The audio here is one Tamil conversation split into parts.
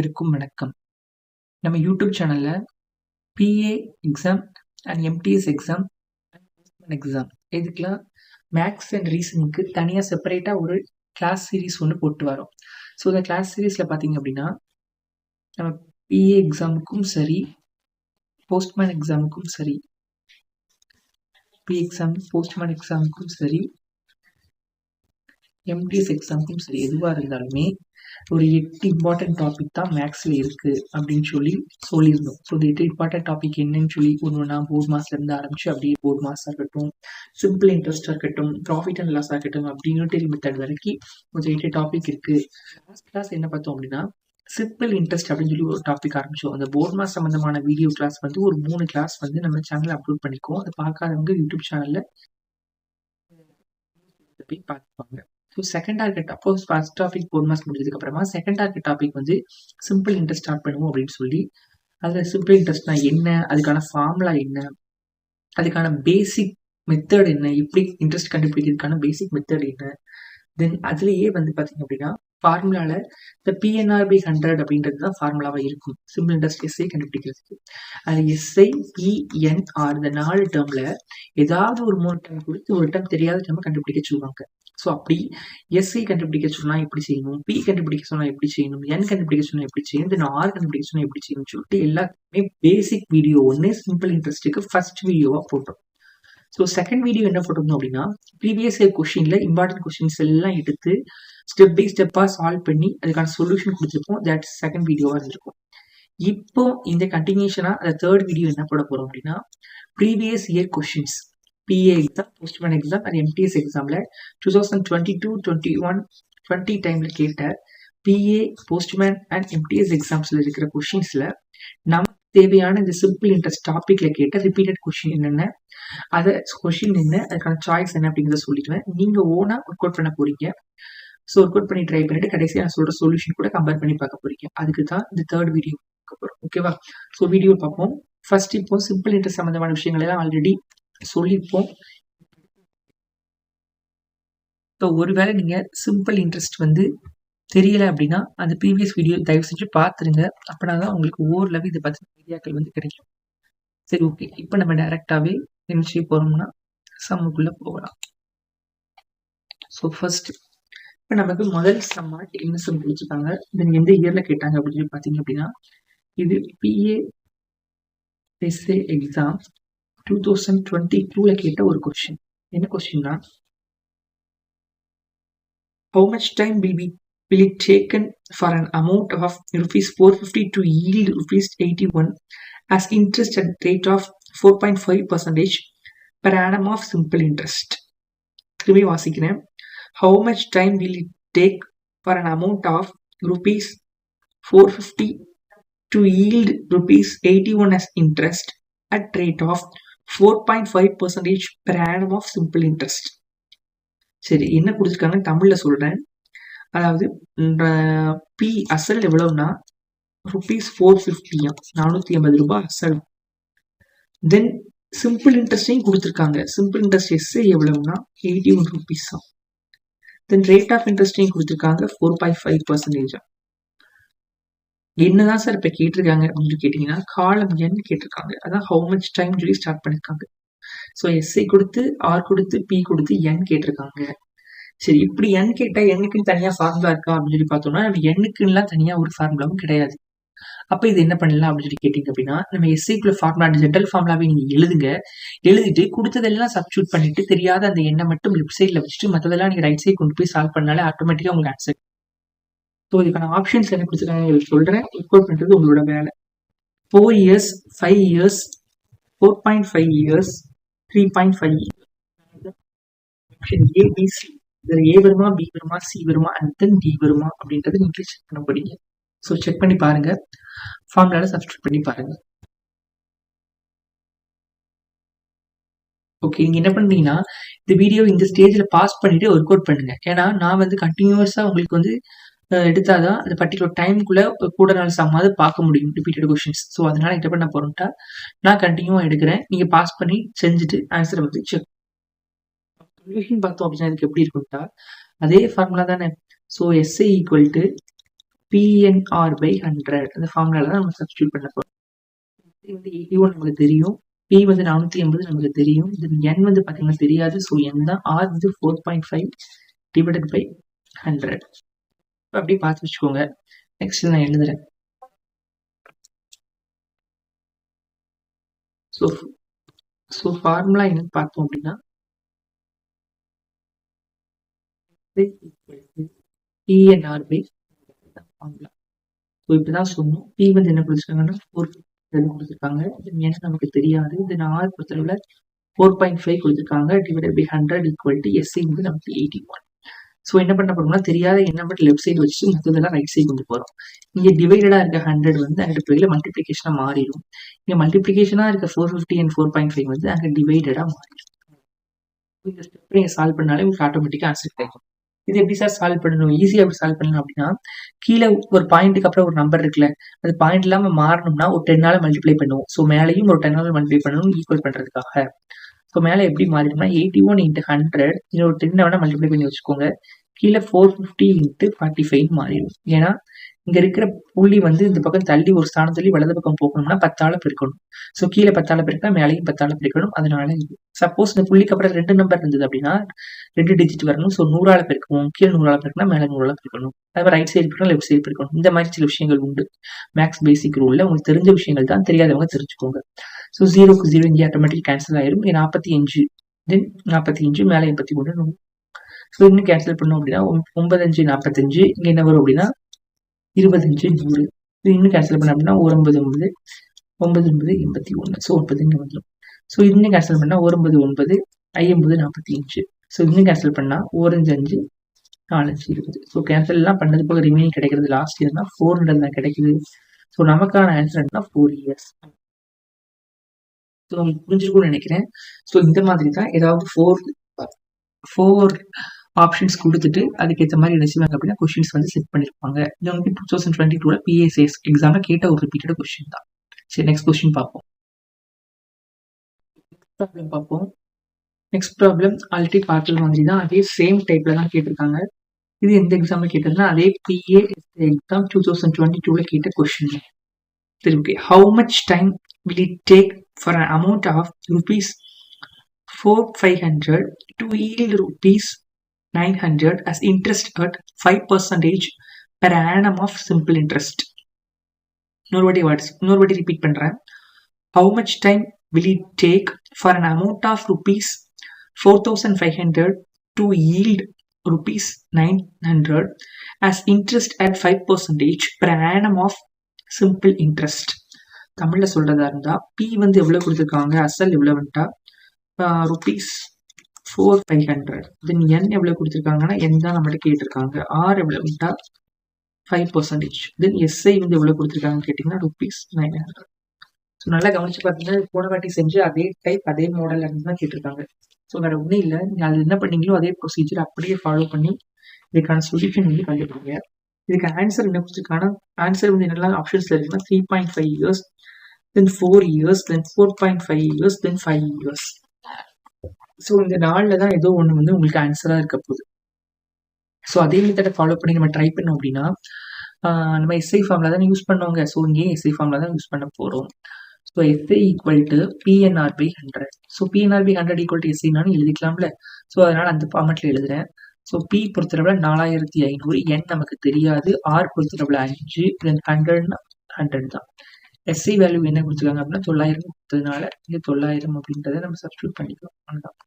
அனைவருக்கும் வணக்கம். நம்ம யூடியூப் சேனல்ல PA exam and MTS exam and exam இதுக்கெல்லாம் மேக்ஸ் அண்ட் ரீசனுக்கு தனியாக செப்பரேட்டாக ஒரு கிளாஸ் சீரிஸ் ஒன்று போட்டு வரோம். ஸோ இந்த கிளாஸ் சீரீஸில் பார்த்தீங்க அப்படின்னா, நம்ம பிஏ எக்ஸாமுக்கும் சரி, போஸ்ட்மேன் எக்ஸாமுக்கும் சரி, பிஏ எக்ஸாம், போஸ்ட்மேன் எக்ஸாமுக்கும் சரி, எம்டிஎஸ் எக்ஸாமுக்கும் சரி, எதுவாக இருந்தாலுமே ஒரு எட்டு இம்பார்ட்டன்ட் டாபிக் தான் மேக்ஸில் இருக்குது அப்படின்னு சொல்லி சொல்லியிருந்தோம். ஸோ இந்த எட்டு இம்பார்ட்டன்ட் டாபிக் என்னன்னு சொல்லி ஒன்று ஒண்ணா போர்ட் மாஸ்லேருந்து ஆரம்பிச்சு அப்படியே போர்ட் மாஸா இருக்கட்டும், சிம்பிள் இன்ட்ரெஸ்டாக இருக்கட்டும், ப்ராஃபிட் அண்ட் லாஸா இருக்கட்டும், அப்படின்னு யூனிட்டரி மெத்தட் வரைக்கும் கொஞ்சம் எட்டு டாபிக் இருக்குது லாஸ்ட் கிளாஸ் என்ன பார்த்தோம் அப்படின்னா, சிம்பிள் இன்ட்ரெஸ்ட் அப்படின்னு சொல்லி ஒரு டாபிக் ஆரம்பிச்சோம். அந்த போர்ட் மாஸ் சம்மந்தமான வீடியோ கிளாஸ் வந்து ஒரு மூணு கிளாஸ் வந்து நம்ம சேனலில் அப்லோட் பண்ணிக்கோம் அதை பார்க்காதவங்க யூடியூப் சேனலில் போய் பார்த்துப்பாங்க. ஸோ செகண்ட் டார்கெட் அப்போ ஃபர்ஸ்ட் டாபிக் ஃபோர் மார்க்ஸ் முடிஞ்சதுக்கு அப்புறமா செகண்ட் டார்கெட் டாபிக் வந்து சிம்பிள் இன்ட்ரெஸ்ட் ஸ்டார்ட் பண்ணுவோம் அப்படின்னு சொல்லி அதில் சிம்பிள் இன்ட்ரெஸ்ட்னா என்ன? அதுக்கான ஃபார்முலா என்ன? அதுக்கான பேசிக் மெத்தட் என்ன? இப்படி இன்ட்ரெஸ்ட் கண்டுபிடிக்கிறதுக்கான பேசிக் மெத்தட் என்ன? தென் அதுலேயே வந்து பார்த்தீங்க அப்படின்னா, ஃபார்முலாவில் இந்த பிஎன்ஆர்பி ஹண்ட்ரட் அப்படின்றது தான் ஃபார்முலாவாக இருக்கும். சிம்பிள் இன்ட்ரெஸ்ட் எஸ்ஐ கண்டுபிடிக்கிறதுக்கு. அது எஸ்ஐ, பிஎன்ஆர் இந்த நாலு டேர்மில் ஏதாவது ஒரு மூணு டேர்ம் கொடுத்து ஒரு டேர்ம் தெரியாத டேர்ம கண்டுபிடிக்க சொல்லுவாங்க. ஸோ அப்படி எஸ்ஐ கண்டுபிடிக்க சொன்னால் எப்படி செய்யணும்? பி கண்டுபிடிக்க சொன்னால் எப்படி செய்யணும்? என் கண்டுபிடிக்க சொன்னால் எப்படி செய்யணும்? தென் ஆர் கண்டுபிடிக்க சொன்னால் எப்படி செய்யணும்னு சொல்லிட்டு எல்லாத்துக்குமே பேசிக் வீடியோ ஒன்று சிம்பிள் இன்ட்ரெஸ்ட்டுக்கு ஃபர்ஸ்ட் வீடியோவாக போட்டோம். ஸோ செகண்ட் வீடியோ என்ன போட்டிருந்தோம் அப்படின்னா, ப்ரீவியஸ் இயர் கொஷினில் இம்பார்ட்டன்ட் கொஷின்ஸ் எல்லாம் எடுத்து ஸ்டெப் பை ஸ்டெப்பாக சால்வ் பண்ணி அதுக்கான சொல்யூஷன் கொடுத்துருப்போம். தட் செகண்ட் வீடியோவாக இருந்திருக்கும். இப்போ இந்த கண்டினியூஷனாக அந்த தேர்ட் வீடியோ என்ன போட போகிறோம் அப்படின்னா, previous year questions PA exam, postman exam and MTS எக்ஸாம்ல 2022, 21, 20 டைம்ல கேட்ட பிஏ, போஸ்ட்மேன் அண்ட் எம்டிஎஸ் எக்ஸாம்ஸில் இருக்கிற கொஷின்ஸில் நமக்கு தேவையான இந்த சிம்பிள் இன்ட்ரெஸ்ட் டாப்பிக்கில் கேட்ட ரிப்பீட்டட் கொஷின் என்னென்ன? அதை கொஷின் என்ன? அதுக்கான சாய்ஸ் என்ன? அப்படிங்கிறத சொல்லிடுவேன். நீங்கள் ஓனாக ஒர்க் அவுட் பண்ண போறீங்க. ஸோ ஒர்க் அவுட் பண்ணி ட்ரை பண்ணிட்டு கடைசியாக நான் சொல்கிற சொல்யூஷன் கூட கம்பேர் பண்ணி பார்க்க போறீங்க. அதுக்கு தான் இந்த தேர்ட் வீடியோ பார்க்க ஓகேவா? ஸோ வீடியோ பார்ப்போம். ஃபர்ஸ்ட் இப்போ சிம்பிள் இன்ட்ரெஸ்ட் சம்மந்தமான விஷயங்கள் எல்லாம் ஆல்ரெடி சொல்லியிருப்போம். ஸோ ஒருவேளை நீங்கள் சிம்பிள் இன்ட்ரெஸ்ட் வந்து தெரியல அப்படின்னா, அந்த ப்ரீவியஸ் வீடியோ தயவு செஞ்சு பார்த்துருங்க. அப்படின்னா தான் உங்களுக்கு ஓரளவு இத பற்றின ஐடியாக்கள் வந்து கிடைக்கும். சரி ஓகே. இப்போ நம்ம டைரெக்டாகவே நினச்சி போகிறோம்னா சம்முக்குள்ளே போகலாம். ஸோ ஃபர்ஸ்ட் இப்போ நமக்கு முதல் சம்மா டிஎன்எஸ்எம் பிடிச்சிருக்காங்க தென் எந்த இயரில் கேட்டாங்க அப்படின்னு பார்த்தீங்க அப்படின்னா இது PA SA exam two thousand twenty டூவில் கேட்ட ஒரு கொஸ்டின் என்ன கொஸ்டின்னா how much time will be will it taken for an amount of rupees four fifty to yield rupees eighty one as interest at rate of 4.5 percentage per annum of simple interest? திரும்பி வாசிக்கிறேன். How much time will it take for an amount of rupees 450 to yield rupees 81 as interest at rate of 4.5 percentage per annum of simple interest? சரி என்ன குடுத்துருக்காங்கன்னு தமிழ்ல சொல்றேன். அதாவது இந்த பி அசல் எவ்வளவுன்னா ருபீஸ் 450யாம். ரூ. 450 அசல். தென் சிம்பிள் இன்ட்ரெஸ்டையும் கொடுத்துருக்காங்க சிம்பிள் இன்ட்ரெஸ்ட் எஸ்ஐ எவ்வளவுன்னா 81 ரூபீஸாம். தென் ரேட் ஆஃப் இன்ட்ரெஸ்டையும் குடுத்துருக்காங்க 4.5%. என்னதான் சார் இப்போ கேட்டிருக்காங்க அப்படின்னு கேட்டீங்கன்னா, காலம் எண் கேட்டிருக்காங்க. அதான் ஹவு மச் டைம் சொல்லி ஸ்டார்ட் பண்ணிருக்காங்க. ஸோ எஸ்ஐ கொடுத்து ஆர் கொடுத்து பி கொடுத்து என் கேட்டிருக்காங்க. சரி இப்படி என் கேட்டால் எண்ணுக்குன்னு தனியாக ஃபார்முலா இருக்கா அப்படின்னு சொல்லி பார்த்தோம்னா, நம்ம எண்ணுக்குன்னுலாம் தனியாக ஒரு ஃபார்முலாவும் கிடையாது. அப்போ இது என்ன பண்ணலாம் அப்படின்னு சொல்லி கேட்டிங்க அப்படின்னா, நம்ம எஸ்ஐக்குள்ள ஃபார்முலா ஜென்ரல் ஃபார்முலாவே நீங்கள் எழுதுங்க. எழுதிட்டு கொடுத்ததெல்லாம் சப்ஸ்டியூட் பண்ணிட்டு தெரியாத அந்த எண்ணெய் மட்டும் லெஃப்ட் சைடில் வச்சுட்டு மற்றதெல்லாம் நீங்கள் ரைட் சைட் கொண்டு போய் சால்வ் பண்ணாலே ஆட்டோமேட்டிக்காக உங்களுக்கு ஆன்சர். ஸோ இதுக்கான ஆப்ஷன்ஸ் என்ன கொடுத்துருக்காங்க சொல்கிறேன் சொல்றேன். பண்ணுறது உங்களோட வேலை. Four years, five years, 4.5 years, 3.5 option A, B, C. A வருமா, பி வருமா, சி வருமா அண்ட் தென் டி வருமா அப்படின்றத நீங்கள் செக் பண்ண போறீங்க. ஸோ செக் பண்ணி பாருங்கள் ஃபார்முலாவில் சப்ஸ்டியூட் பண்ணி பாருங்கள் ஓகே. நீங்கள் என்ன பண்ணுறீங்கன்னா இந்த வீடியோ இந்த ஸ்டேஜில் பாஸ் பண்ணிட்டு ஒர்க் அவுட் பண்ணுங்க. ஏன்னா நான் வந்து கண்டினியூஸாக உங்களுக்கு வந்து எடுத்தால் தான் அந்த பர்ட்டிகுலர் டைம்க்குள்ள கூட நாள் சம்மாவது பார்க்க முடியும். ரிப்பீட்டட் கொஷின்ஸ் ஸோ அதனால என்ன பண்ண போகிறோம்ட்டா நான் கண்டினியூவாக எடுக்கிறேன். நீங்கள் பாஸ் பண்ணி செஞ்சுட்டு ஆன்சரை வந்து செக் பார்த்தோம் அப்படின்னா இதுக்கு எப்படி இருக்கும்ட்டா, அதே ஃபார்முலா தானே. So SI equal to PNR by hundred அந்த ஃபார்முலால தான் நம்ம சப்ஸ்டியூட் பண்ண போகிறோம் வந்து எயிட்டி ஒன் நமக்கு தெரியும். பி வந்து நானூற்றி எண்பது நமக்கு தெரியும். இது என் வந்து பார்த்தீங்கன்னா தெரியாது. ஸோ என் தான் ஆர் வந்து four point five divided by hundred அப்படியே பார்த்து வச்சுக்கோங்க. நெக்ஸ்ட் நான் எழுதுறேன். ஸோ ஸோ ஃபார்முலா என்னன்னு பார்த்தோம் அப்படின்னா பிஎன்ஆர் பை ஃபார்முலா ஸோ இப்படிதான் சொன்னோம். பி வந்து என்ன கொடுத்துருக்காங்கன்னா ஃபோர் கொடுத்துருக்காங்க. என்ன நமக்கு தெரியாது. இது ஆர் பொறுத்தளவுல ஃபோர் பாயிண்ட் ஃபைவ் கொடுத்துருக்காங்க. Divide by hundred equal to SC வந்து நமக்கு எயிட்டி ஒன் ஸோ என்ன பண்ண போறோம்னா தெரியாத என்ன மட்டும் லெஃப்ட் சைடு வச்சு மற்றதெல்லாம் ரைட் சைடு கொண்டு போகிறோம் இங்கே டிவைடடாக இருக்க ஹண்ட்ரட் வந்து அங்கே பிறகு மல்டிப்ளிகேஷனாக மாறிடும். இங்கே மல்டிப்ளிகேஷனாக இருக்க four fifty and four point five வந்து அங்கே டிவைடடாக மாறிடும். இந்த ஸ்டெப் நீங்கள் சால்வ் பண்ணாலே உங்களுக்கு ஆட்டோமேட்டிக்காக ஆன்சர் கிடைக்கும். இது எப்படி சார் சால்வ் பண்ணணும்? ஈஸியாக எப்படி சால்வ் பண்ணலாம் அப்படின்னா கீழே ஒரு பாயிண்ட்டுக்கு அப்புறம் ஒரு நம்பர் இருக்குல்ல அது பாயிண்ட் இல்லாமல் மாறணும்னா ஒரு டென்னால மல்டிப்ளை பண்ணுவோம். ஸோ மேலேயும் ஒரு டென்னால் மல்டிப்ளை பண்ணணும் ஈக்குவல் பண்ணுறதுக்காக ஸோ மேலே எப்படி மாறிடும்னா எயிட்டி ஒன் இன்ட்டு ஹண்ட்ரட் இன்னொரு டென்னை வேணால் மல்டிப்ளை பண்ணி வச்சுக்கோங்க. கீழே four fifty into forty five மாறிடும். ஏன்னா இங்க இருக்கிற புள்ளி வந்து இந்த பக்கம் தள்ளி ஒரு ஸ்தானம் தள்ளி வலது பக்கம் போகணும்னா பத்தால பெருக்கணும். ஸோ கீழே பத்தால பெருக்கா மேலேயும் பத்தால பெருக்கணும். அதனால இது. சப்போஸ் இந்த புள்ளிக்கு அப்புறம் ரெண்டு நம்பர் இருந்தது அப்படின்னா ரெண்டு டிஜிட் வரணும். ஸோ நூறால பெருக்குவோம். கீழே நூறால பெருக்கினா மேலே நூறால பெருக்கணும். அதே ரைட் சைடு பெருக்கணும் லெஃப்ட் சைடு பெருக்கணும். இந்த மாதிரி சில விஷயங்கள் உண்டு. மேக்ஸ் பேசிக் ரூல்ல உங்களுக்கு தெரிஞ்ச விஷயங்கள் தான் தெரியாதவங்க தெரிஞ்சுக்கோங்க. ஸோ ஜீரோக்கு ஜீரோ இங்கே ஆட்டோமேட்டிக் கேன்சல் ஆயிரும். நாற்பத்தி அஞ்சு தென் நாற்பத்தி அஞ்சு மேலே எண்பத்தி ஒன்று ஸோ இன்னும் கேன்சல் பண்ணோம் அப்படின்னா ஒன்பதஞ்சு நாற்பத்தஞ்சு இங்கே என்ன வரும் அப்படின்னா இருபத்தஞ்சு நூறு. இது இன்னும் கேன்சல் பண்ண அப்படின்னா ஒரு ஒன்பது ஒன்பது ஒன்பது ஒன்பது எண்பத்தி ஒன்று ஸோ ஒன்பது இங்கே வந்துடும் ஸோ இன்னும் கேன்சல் பண்ணால் ஒரு ஒன்பது ஒன்பது ஐம்பது நாற்பத்தி அஞ்சு ஸோ இன்னும் கேன்சல் பண்ணால் ஓரஞ்சு அஞ்சு நாலஞ்சு இருபது. ஸோ கேன்சல் எல்லாம் பண்ணது போக ரிமைனிங் கிடைக்கிறது லாஸ்ட் இயர்னா ஃபோர் ஹண்ட்ரட் தான் கிடைக்குது. ஸோ நமக்கான ஆன்சர் என்ன ஃபோர் இயர்ஸ் ஸோ உங்களுக்கு புரிஞ்சிருக்கும்னு நினைக்கிறேன். ஸோ இந்த மாதிரி தான். ஏதாவது ஃபோர் ஃபோர் ஆப்ஷன்ஸ் கொடுத்துட்டு அதுக்கேற்ற மாதிரி என்ன செய்வாங்க அப்படின்னா கொஷின்ஸ் வந்து செட் பண்ணியிருப்பாங்க இது வந்து டூ தௌசண்ட் டுவெண்ட்டி டூல பிஎஸ்எஸ் எக்ஸாமில் கேட்ட ஒரு ரிப்பீட்டட் கொஷின் தான். சரி நெக்ஸ்ட் கொஸ்டின் பார்ப்போம். ப்ராப்ளம் பார்ப்போம். நெக்ஸ்ட் ப்ராப்ளம் ஆல்ரெடி பார்த்தது மாதிரி தான். அதே சேம் டைப்ல தான் கேட்டிருக்காங்க. இது எந்த எக்ஸாம்ல கேட்டதுன்னா அதே PA exam two thousand twenty டூல கேட்ட கொஸ்டின் சரி okay how much time will it take for amount of rupees four five hundred to yield rupees nine hundred as at at five percentage annum annum of simple interest இன்னொரு வாட்டி வேர்ட்ஸ் இன்னொரு ரிப்பீட் பண்ணுறேன் how much time will it take for an amount of rupees 4500 to yield rupees 900 as interest at 5 percentage per annum of simple interest? தமிழ்ல சொல்றதா இருந்தா பி வந்து எவ்வளவு கொடுத்துருக்காங்க? அசல் எவ்வளவுன்ட்டா? Rupees four five hundred then N எவ்வளவு கொடுத்துருக்காங்கன்னா என் தான் நம்மகிட்ட கேட்டிருக்காங்க. ஆர் எவ்வளவுன்ட்டா ஃபைவ் பர்சன்டேஜ் தென் எஸ்ஐ வந்து எவ்வளவு கொடுத்துருக்காங்கன்னு கேட்டிங்கன்னா ருபீஸ் நைன் ஹண்ட்ரட் ஸோ நல்லா கவனிச்சு பார்த்தீங்கன்னா போன வாட்டி செஞ்சு அதே டைப் அதே மாடல் இருந்து தான் கேட்டிருக்காங்க. ஸோ வேற ஒன்றும் இல்லை. நீங்கள் அது என்ன பண்ணீங்களோ அதே ப்ரொசீஜர் அப்படியே ஃபாலோ பண்ணி இதுக்கான சொல்யூஷன் வந்து கண்டுபிடிங்க. இதுக்கு ஆன்சர் என்ன கொடுத்துருக்காங்கன்னா ஆன்சர் வந்து என்னெல்லாம் ஆப்ஷன்ஸ்ல இருக்குன்னா three point five years then four years then four point five years then five years so இந்த நாளில் தான் ஏதோ ஒன்று வந்து உங்களுக்கு ஆன்சராக இருக்க போகுது. ஸோ அதே மெத்தடை ஃபாலோ பண்ணி நம்ம ட்ரை பண்ணோம் அப்படின்னா நம்ம எஸ்ஐ ஃபார்மில் தான் யூஸ் பண்ணுவாங்க. ஸோ இங்கேயும் எஸ்ஐ ஃபார்மில் தான் யூஸ் பண்ண போகிறோம் so SI equal to PNR by hundred so PNR by hundred equal to எஸ்ஐனாலும் எழுதிக்கலாம்ல. ஸோ அதனால் அந்த ஃபார்மெட்டில் எழுதுகிறேன் ஸோ பி பொறுத்தளவில் நாலாயிரத்தி ஐநூறு என் நமக்கு தெரியாது. ஆர் பொறுத்தளவில் அஞ்சு தென் ஹண்ட்ரட்னா ஹண்ட்ரட் தான். எஸ்ஐ வேல்யூ என்ன கொடுத்துருக்காங்க அப்படின்னா தொள்ளாயிரம் கொடுத்ததுனால இங்கே தொள்ளாயிரம் அப்படின்றத நம்ம சப்ஸ்டியூட் பண்ணிக்கலாம். அவ்வளோதான்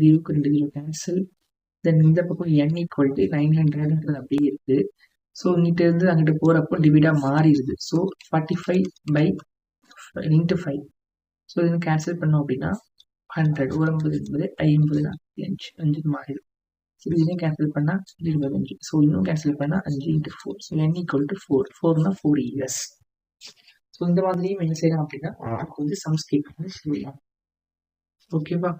ஜீரோக்கு ரெண்டு ஜீரோ கேன்சல் தென் இந்த பக்கம் என் ஈக்குவல் டு நைன் ஹண்ட்ரட்ன்றது அப்படியே இருக்கு ஸோ இங்கிட்ட இருந்து அங்கிட்ட போகிறப்போ டிவிடா மாறிடுது so forty five by into five so இது கேன்சல் பண்ணோம் அப்படின்னா ஹண்ட்ரட் ஒரு ஐம்பது என்பது ஐம்பது நாற்பத்தி அஞ்சு அஞ்சு மாறிடும் ஸோ இதையும் கேன்சல் பண்ணால் இருபத்தஞ்சு ஸோ இன்னும் கேன்சல் பண்ணால் அஞ்சு into four so N equal to four ஃபோர்னா four years so இந்த மாதிரியும் என்ன செய்யலாம் அப்படின்னா நமக்கு வந்து சம்ஸ் கேட்கணும்னு சொல்லலாம். ஓகேவா